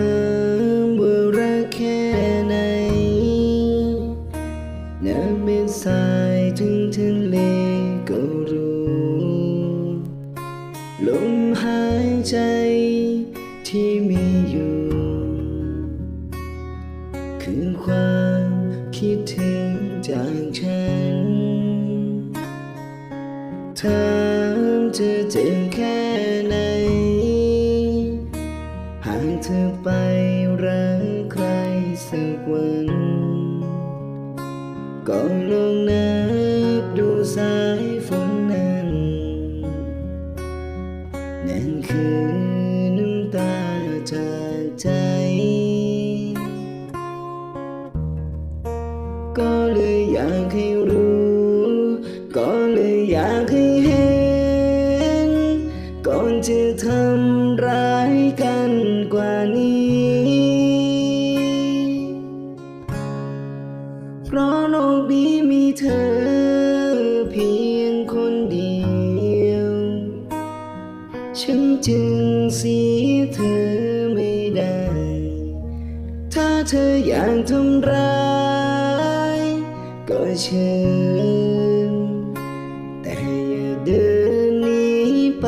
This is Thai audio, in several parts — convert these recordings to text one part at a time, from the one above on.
ามว่ารักแค่ไหน น้ำเป็นสายถึงทะเลก็รู้ ลมหายใจที่มีอยู่ คือความคิดถึงจากฉันถามจะเจ็บแค่ เธอไปรักใครสักวัน ก็ลองนับดูสายฝนนั้นนั่นคือน้ำตาจากใจก็เลยอยากให้รู้ ก็เลยอยากให้เห็น ก่อนจะทำร้าย กว่านี้เพราะโลกนี้มีเธอเพียงคนเดียว ฉันจึงเสียเธอไม่ได้ ถ้าเธออยากทำร้าย ก็เชิญ แต่อย่าเดินหนีไป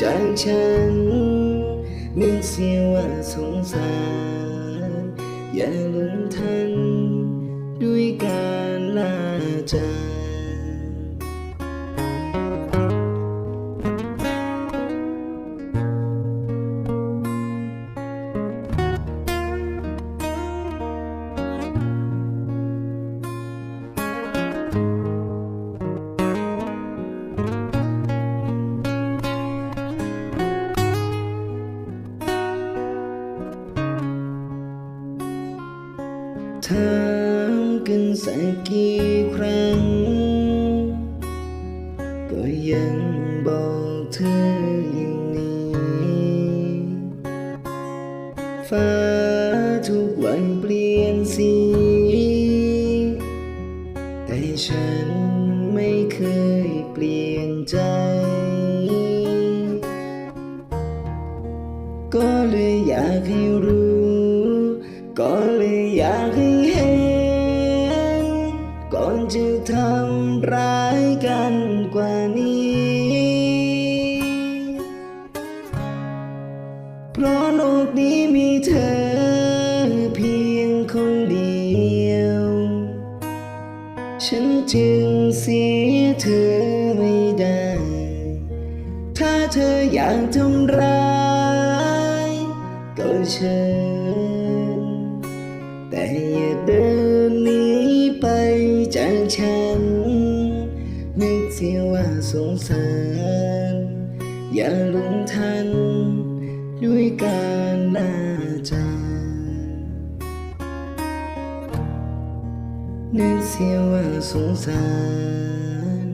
จากฉัน นึกเสียว่าสงสาร อย่าหลงทันด้วยการลาจาก ถามกันสักกี่ครั้ง ก็ยังบอกเธออย่างนี้ฟ้าทุกวันเปลี่ยนสี แต่ฉันไม่เคยเปลี่ยนใจ ก็เลยอยากให้รู้ ก็เลยอยากให้เห็น ก่อนจะทำร้ายกันกว่านี้ เพราะโลกนี้มีเธอเพียงคนเดียว ฉันจึงเสียเธอไม่ได้ ถ้าเธออยากทำร้าย ก็เชิญ แต่อย่าเดินหนีไปจากฉัน นึกเสียว่าสงสาร อย่าหลงทัน ด้วยการลาจานึกเสียว่าสงสาร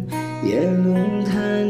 อย่าหลงทัน